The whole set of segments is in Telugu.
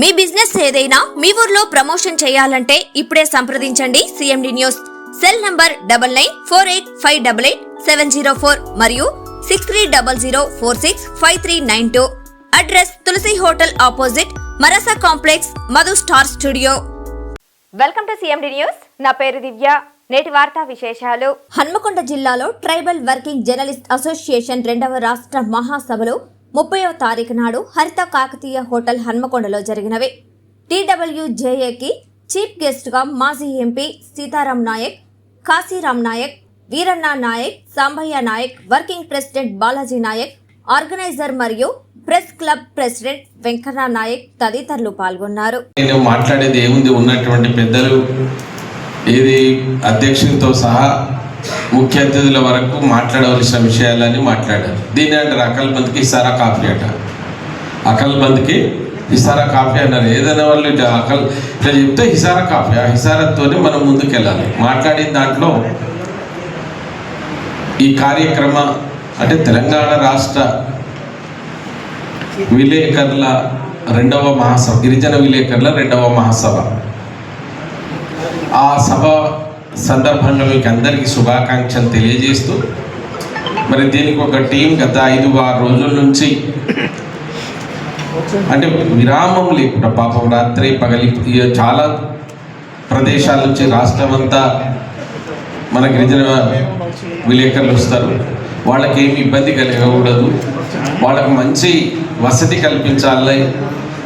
మీ బిజినెస్ ఏదైనా మీ ఊర్లో ప్రమోషన్ చేయాలంటే ఇప్పుడే సంప్రదించండి CMD news cell number double nine four eight five double eight seven zero four మరియు six three double zero four six five three nine two. Address Tulasi hotel opposite మరసా complex Madhu star studio. Welcome to CMD news నా పేరు దివ్య. నేటి వార్తా విశేషాలు. హన్మకొండ జిల్లాలో ట్రైబల్ వర్కింగ్ జర్నలిస్ట్ అసోసియేషన్ రెండవ రాష్ట్ర మహాసభలు ముప్పైవ తారీఖు నాడు హరిత కాకతీయ హోటల్ హన్మకొండలో జరిగినవి. టీడబ్ల్యూజేఏకి చీఫ్ గెస్ట్గా మాజీ MP Sitaram Naik Kashiram Naik Veeranna Naik Sambaiah Naik working president Balaji Naik organiser మరియు press club president Venkanna Naik తదితరులు పాల్గొన్నారు. నేను మాట్లాడేది ఏముంది? ఉన్నటువంటి పెద్దలు ఏది అధ్యక్షునితో సహా ముఖ్య అతిథుల వరకు మాట్లాడవలసిన విషయాలని మాట్లాడారు. దీని అంటారు అకల్ బంద్కి ఇసారా కాఫీ అంట. అకల్ బంద్కి హిసారా కాఫీ అన్నారు. ఏదైనా వాళ్ళు ఇట్లా అకల్ ఇట్లా చెప్తే హిసారా కాఫీ ఆ హిసారతోనే మనం ముందుకెళ్ళాలి. మాట్లాడిన దాంట్లో ఈ కార్యక్రమ అంటే తెలంగాణ రాష్ట్ర విలేకరుల రెండవ మహాసభ గిరిజన విలేకరుల రెండవ మహాసభ. ఆ సభ సందర్భంగా మీకు అందరికీ శుభాకాంక్షలు తెలియజేస్తూ మరి దీనికి ఒక టీం గత ఐదు ఆరు రోజుల నుంచి అంటే విరామం లేకుండా పాపం రాత్రి పగలి చాలా ప్రదేశాల నుంచి రాష్ట్రం అంతా మన గిరిజన విలేకరులు వస్తారు. వాళ్ళకి ఏమి ఇబ్బంది కలగకూడదు. వాళ్ళకు మంచి వసతి కల్పించాలి.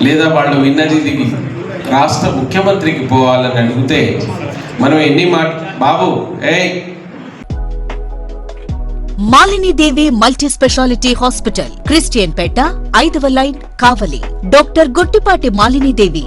లేదా వాళ్ళు విన్నది దిగి రాష్ట్ర ముఖ్యమంత్రికి పోవాలని అడిగితే మనం ఎన్ని మాట బాబు ఏయ్. Malinidevi multi specialty hospital Christianpet ఐదవ line Kavali. Doctor Guttipati Malinidevi